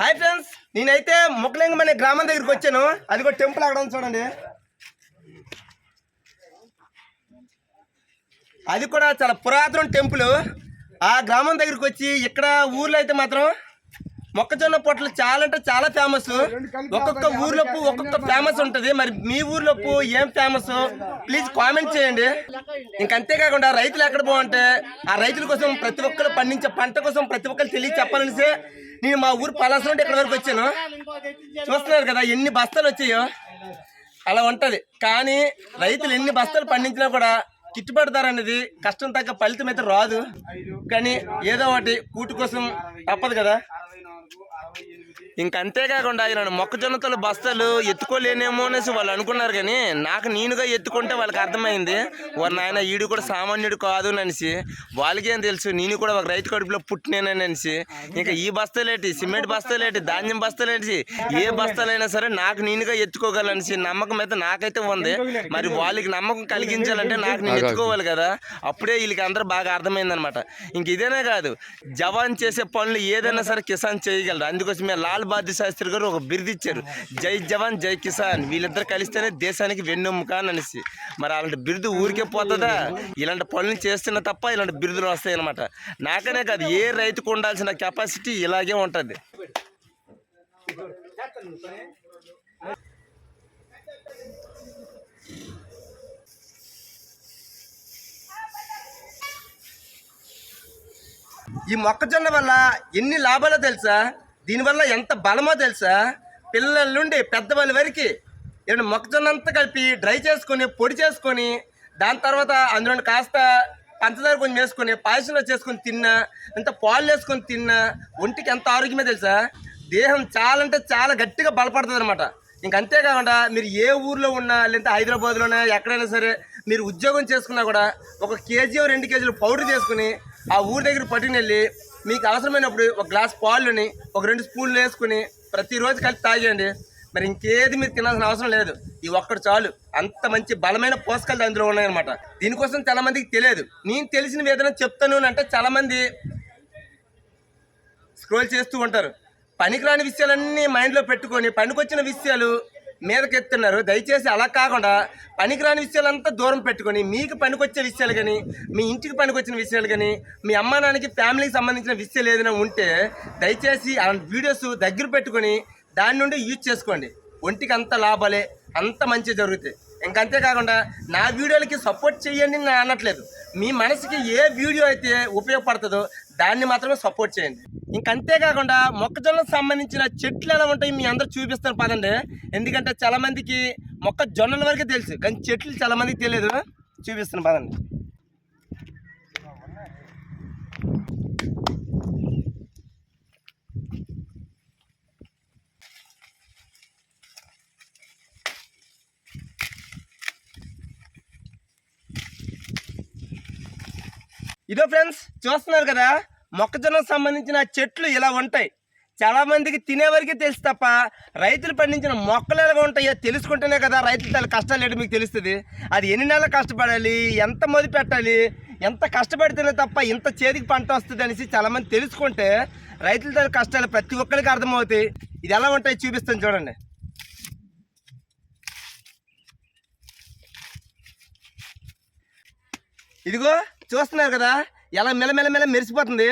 Hi friends నేనైతే ముక్కలింగం అనే గ్రామం దగ్గరికి వచ్చాను. అది కూడా టెంపుల్ అక్కడ చూడండి. అది కూడా చాలా పురాతన టెంపుల్. ఆ గ్రామం దగ్గరికి వచ్చి ఇక్కడ ఊర్లో అయితే మాత్రం మొక్కజొన్న పొట్లు చాలా అంటే చాలా ఫేమస్ ఒక్కొక్క ఊర్లోపు ఒక్కొక్క ఫేమస్ ఉంటుంది. మరి మీ ఊర్లోపు ఏం ఫేమస్ ప్లీజ్ కామెంట్ చేయండి. ఇంకంతేకాకుండా రైతులు ఎక్కడ బాగుంటే ఆ రైతుల కోసం ప్రతి ఒక్కరు పండించే పంట కోసం ప్రతి ఒక్కరు తెలియ చెప్పాలనిసే నేను మా ఊరు పలాస నుండి ఇక్కడ వరకు వచ్చాను. చూస్తున్నారు కదా ఎన్ని బస్తాలు వచ్చాయో? అలా ఉంటుంది. కానీ రైతులు ఎన్ని బస్తాలు పండించినా కూడా కిట్టుబడి ధర అనేది కష్టం తగ్గ ఫలితం అయితే రాదు. కానీ ఏదో ఒకటి కూటి కోసం తప్పదు కదా. ఇంక అంతేకాకుండా ఇలా మొక్కజొన్నతల బస్తాలు ఎత్తుకోలేనేమో అనేసి వాళ్ళు అనుకున్నారు కానీ నాకు నేనుగా ఎత్తుకుంటే వాళ్ళకి అర్థమైంది. వారు నాయన ఈడు కూడా సామాన్యుడు కాదు అనేసి. వాళ్ళకేం తెలుసు? నేను కూడా ఒక రైతు కడుపులో పుట్టినేనని అనేసి. ఇంకా ఈ బస్తాలేటి? సిమెంట్ బస్తాలేటి? ధాన్యం బస్తాలేటి? ఏ బస్తాలైనా సరే నాకు నేనుగా ఎత్తుకోగలనేసి నమ్మకం అయితే నాకైతే ఉంది. మరి వాళ్ళకి నమ్మకం కలిగించాలంటే నాకు నేను ఎత్తుకోవాలి కదా. అప్పుడే వీళ్ళకి అందరూ బాగా అర్థమైందనమాట ఇంక ఇదేనే కాదు. జవాన్ చేసే పనులు ఏదైనా సరే కిసాన్ చేయగలరు అందుకోసమే లాల్ బహదూర్ శాస్త్రి గారు ఒక బిరుదు ఇచ్చారు. జై జవాన్ జై కిసాన్. వీళ్ళిద్దరు కలిస్తేనే దేశానికి వెన్నెముక అని అనేసి. మరి అలాంటి బిరుదు ఊరికే పోతుందా? ఇలాంటి పనులు చేస్తున్నా తప్ప ఇలాంటి బిరుదులు వస్తాయన్నమాట నాకనే కాదు ఏ రైతుకు ఉండాల్సిన కెపాసిటీ ఇలాగే ఉంటుంది. ఈ మొక్కజొన్న వల్ల ఎన్ని లాభాలో తెలుసా? దీనివల్ల ఎంత బలమో తెలుసా? పిల్లల నుండి పెద్దవాళ్ళ వరకు ఏమైనా మొక్కజొన్న అంతా కలిపి డ్రై చేసుకొని పొడి చేసుకొని దాని తర్వాత అందులో కాస్త పంచదార కొంచెం వేసుకొని పాయసంలో చేసుకొని తిన్నా ఎంత పాలు వేసుకొని తిన్నా ఒంటికి ఎంత ఆరోగ్యమే తెలుసా? దేహం చాలా అంటే చాలా గట్టిగా బలపడుతుంది అనమాట ఇంక అంతేకాకుండా మీరు ఏ ఊర్లో ఉన్నా లేదంటే హైదరాబాద్లోనే ఎక్కడైనా సరే మీరు ఉద్యోగం చేసుకున్నా కూడా ఒక కేజీ రెండు కేజీలు పౌడర్ చేసుకుని ఆ ఊరి దగ్గర పట్టుకుని వెళ్ళి మీకు అవసరమైనప్పుడు ఒక గ్లాస్ పాలుని ఒక రెండు స్పూన్లు వేసుకుని ప్రతిరోజు కలిసి తాగేయండి. మరి ఇంకేది మీరు తినాల్సిన అవసరం లేదు. ఈ ఒక్కడు చాలు. అంత మంచి బలమైన పోషకాలు అందులో ఉన్నాయన్నమాట. దీనికోసం చాలా మందికి తెలియదు. నేను తెలిసిన ఏదైనా చెప్తాను అంటే చాలా మంది స్క్రోల్ చేస్తూ ఉంటారు. పనికిరాని విషయాలన్నీ మైండ్లో పెట్టుకొని పనికొచ్చిన విషయాలు మీదకెత్తున్నారు. దయచేసి అలా కాకుండా పనికిరాని విషయాలంతా దూరం పెట్టుకొని మీకు పనికొచ్చే విషయాలు కానీ మీ ఇంటికి పనికొచ్చిన విషయాలు కానీ మీ అమ్మా నాన్నకి ఫ్యామిలీకి సంబంధించిన విషయాలు ఏదైనా ఉంటే దయచేసి అలాంటి వీడియోస్ దగ్గర పెట్టుకొని దాని నుండి యూజ్ చేసుకోండి. ఒంటికి అంత లాభాలే అంత మంచి జరుగుతాయి. ఇంకంతే కాకుండా నా వీడియోలకి సపోర్ట్ చేయండి నేను అనట్లేదు. మీ మనసుకి ఏ వీడియో అయితే ఉపయోగపడుతుందో దాన్ని మాత్రమే సపోర్ట్ చేయండి. ఇంకంతేకాకుండా మొక్కజొన్నకు సంబంధించిన చెట్లు ఎలా ఉంటాయి మీ అందరూ చూపిస్తాను పదండి. ఎందుకంటే చాలా మందికి మొక్కజొన్నల వరకే తెలుసు కానీ చెట్లు చాలా మందికి తెలియదు. చూపిస్తాను పదండి. ఇదో ఫ్రెండ్స్ చూస్తున్నారు కదా? మొక్కజొన్నకు సంబంధించిన చెట్లు ఇలా ఉంటాయి. చాలా మందికి తెలుసు తప్ప రైతులు పండించిన మొక్కలు ఎలా ఉంటాయో తెలుసుకుంటేనే కదా రైతులు తల కష్టాలు ఏంటో మీకు తెలుస్తుంది. అది ఎన్ని నెలలు కష్టపడాలి ఎంత మొదలు పెట్టాలి ఎంత కష్టపడితేనే తప్ప ఇంత చేతికి పంట వస్తుంది అనేసి చాలా మంది తెలుసుకుంటే రైతుల తల కష్టాలు ప్రతి ఒక్కరికి అర్థమవుతాయి. ఇది ఎలా ఉంటాయి చూపిస్తాను చూడండి. ఇదిగో చూస్తున్నారు కదా ఎలా మెలమెల మెల్ల మెరిసిపోతుంది?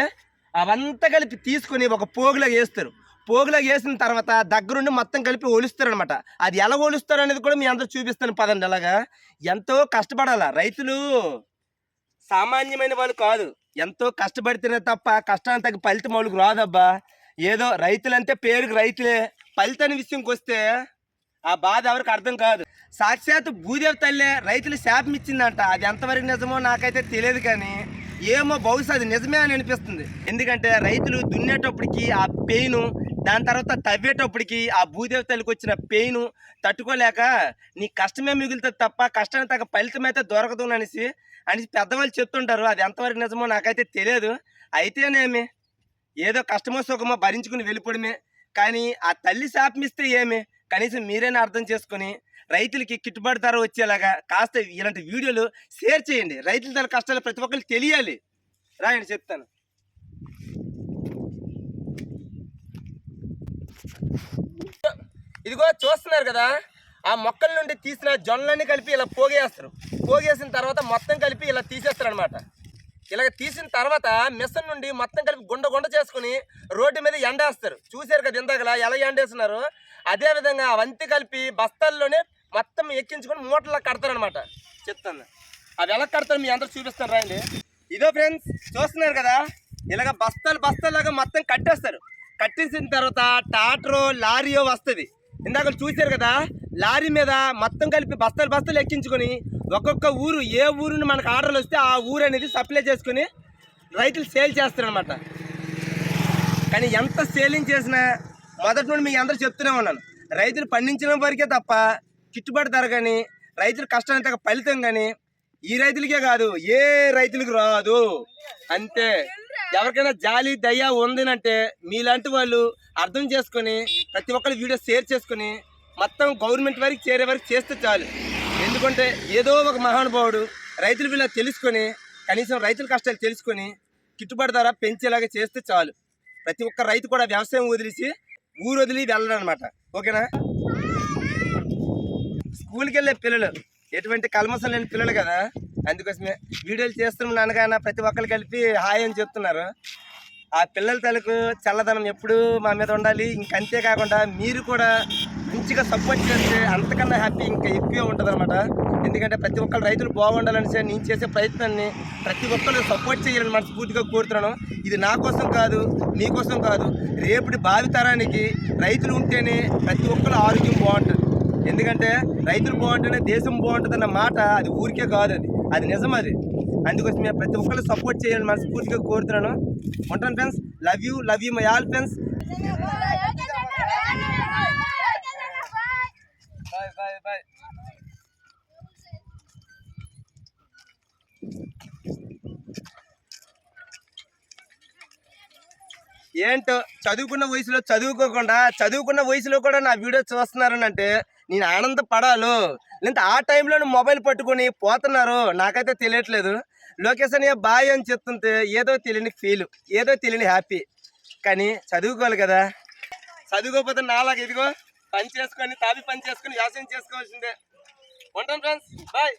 అవంతా కలిపి తీసుకొని ఒక పోగులాగా వేస్తారు. పోగులో వేసిన తర్వాత దగ్గరుండి మొత్తం కలిపి ఒలుస్తారు అనమాట అది ఎలా ఒలుస్తారు అనేది కూడా మీ అందరూ చూపిస్తాను. పదండి అలాగా. ఎంతో కష్టపడాల? రైతులు సామాన్యమైన వాళ్ళు కాదు. ఎంతో కష్టపడితేనే తప్ప కష్టాన్ని తగ్గ ఫలితం వాళ్ళకి రాదబ్బా. ఏదో రైతులంటే పేరుకి రైతులే. ఫలితాన్ని విషయంకి వస్తే ఆ బాధ ఎవరికి అర్థం కాదు. సాక్షాత్ భూదేవి తల్లే రైతులు శాపం ఇచ్చిందంట. అది ఎంతవరకు నిజమో నాకైతే తెలియదు కానీ ఏమో బహుశా అది నిజమే అని అనిపిస్తుంది. ఎందుకంటే రైతులు దున్నేటప్పటికి ఆ పెయిన్ దాని తర్వాత తవ్వేటప్పటికి ఆ భూదేవతలకు తల్లికి వచ్చిన పెయిన్ తట్టుకోలేక నీ కష్టమే మిగులుతుంది తప్ప కష్టానికి తగ్గ ఫలితం అయితే దొరకదు అనేసి అనేసి పెద్దవాళ్ళు చెప్తుంటారు. అది ఎంతవరకు నిజమో నాకైతే తెలియదు. అయితేనేమి? ఏదో కష్టమో సుఖమో భరించుకుని వెళ్ళిపోవడమే. కానీ ఆ తల్లి శాపమిస్తే ఏమి? కనీసం మీరైనా అర్థం చేసుకొని రైతులకి గిట్టుబాటు ధర వచ్చేలాగా కాస్త ఇలాంటి వీడియోలు షేర్ చేయండి. రైతుల ధర కష్టాలు ప్రతి ఒక్కరికి తెలియాలి. రాయండి చెప్తాను. ఇదిగో చూస్తున్నారు కదా ఆ మొక్కల నుండి తీసిన జొన్నలన్నీ కలిపి ఇలా పోగేస్తారు. పోగేసిన తర్వాత మొత్తం కలిపి ఇలా తీసేస్తారు అనమాట ఇలా తీసిన తర్వాత మిషన్ నుండి మొత్తం కలిపి గుండ గుండ చేసుకుని రోడ్డు మీద ఎండేస్తారు. చూశారు కదా ఇందాకలా ఎలా ఎండేస్తున్నారు? అదేవిధంగా అవంతి కలిపి బస్తాల్లోనే ఎక్కించుకొని మూటలా కడతారనమాట చెప్తాను. అవి ఎలా కడతారు మీ అందరూ చూపిస్తారు రండి. ఇదో ఫ్రెండ్స్ చూస్తున్నారు కదా? ఇలాగ బస్తాలు బస్తాలాగా మొత్తం కట్టేస్తారు. కట్టేసిన తర్వాత టాటరో లారీయో వస్తుంది. ఇందాక చూశారు కదా? లారీ మీద మొత్తం కలిపి బస్తాలు బస్తాలు ఎక్కించుకొని ఒక్కొక్క ఊరు ఏ ఊరుని మనకు ఆర్డర్లు వస్తే ఆ ఊరు అనేది సప్లై చేసుకొని రైతులు సేల్ చేస్తారనమాట కానీ ఎంత సేలింగ్ చేసినా మొదటి నుండి మీకు అందరూ చెప్తూనే ఉన్నాను. రైతులు పండించిన వరకే తప్ప గిట్టుబాటు ధర కానీ రైతుల కష్టానికి తగ్గ ఫలితం కానీ ఈ రైతులకే కాదు ఏ రైతులకు రాదు. అంతే. ఎవరికైనా జాలి దయ ఉందనంటే మీలాంటి వాళ్ళు అర్థం చేసుకొని ప్రతి ఒక్కరు వీడియో షేర్ చేసుకొని మొత్తం గవర్నమెంట్ వరకు చేరే వరకు చేస్తే చాలు. ఎందుకంటే ఏదో ఒక మహానుభావుడు రైతులు వీళ్ళ తెలుసుకొని కనీసం రైతుల కష్టాలు తెలుసుకొని గిట్టుబాటు ధర పెంచేలాగా చేస్తే చాలు. ప్రతి ఒక్క రైతు కూడా వ్యవసాయం వదిలేసి ఊరు వదిలి వెళ్ళడం అనమాట ఓకేనా? స్కూల్కి వెళ్ళే పిల్లలు. ఎటువంటి కల్మసం లేని పిల్లలు కదా. అందుకోసమే వీడియోలు చేస్తున్నాం నాన్నగాన ప్రతి ఒక్కరు కలిపి హాయ్ అని చెప్తున్నారు. ఆ పిల్లల తలకు చల్లదనం ఎప్పుడు మా మీద ఉండాలి. ఇంకంతే కాకుండా మీరు కూడా మంచిగా సపోర్ట్ చేస్తే అంతకన్నా హ్యాపీ ఇంకా ఎక్కువ ఉంటుంది అనమాట ఎందుకంటే ప్రతి ఒక్కరు రైతులు బాగుండాలని నేను చేసే ప్రయత్నాన్ని ప్రతి ఒక్కరు సపోర్ట్ చేయాలని మనస్ఫూర్తిగా కోరుతున్నాను. ఇది నా కోసం కాదు మీకోసం కాదు. రేపటి భావితరానికి రైతులు ఉంటేనే ప్రతి ఒక్కరు ఆరోగ్యం బాగుంటుంది. ఎందుకంటే రైతులు బాగుంటేనే దేశం బాగుంటుంది అన్న మాట అది ఊరికే కాదు అది. అది నిజం అది. అందుకోసం మేము ప్రతి ఒక్కరు సపోర్ట్ చేయాలని మనస్ఫూర్తిగా కోరుతున్నాను. ఉంటాను friends love you love you my all friends bye bye bye ఏంటో చదువుకున్న వయసులో చదువుకోకుండా చదువుకున్న వయసులో కూడా నా వీడియో చూస్తున్నారని అంటే నేను ఆనందపడాలు. లేదంటే ఆ టైంలో మొబైల్ పట్టుకొని పోతున్నారు. నాకైతే తెలియట్లేదు. లొకేషన్ బాయ్ అని చెప్తుంటే ఏదో తెలియని ఫీల్ ఏదో తెలియని హ్యాపీ కానీ చదువుకోవాలి కదా. చదువుకోకపోతే నాలాగా ఇదిగో పని చేసుకొని తాబి పని చేసుకొని వ్యవసాయం చేసుకోవాల్సిందే. ఉంటాను ఫ్రెండ్స్ బాయ్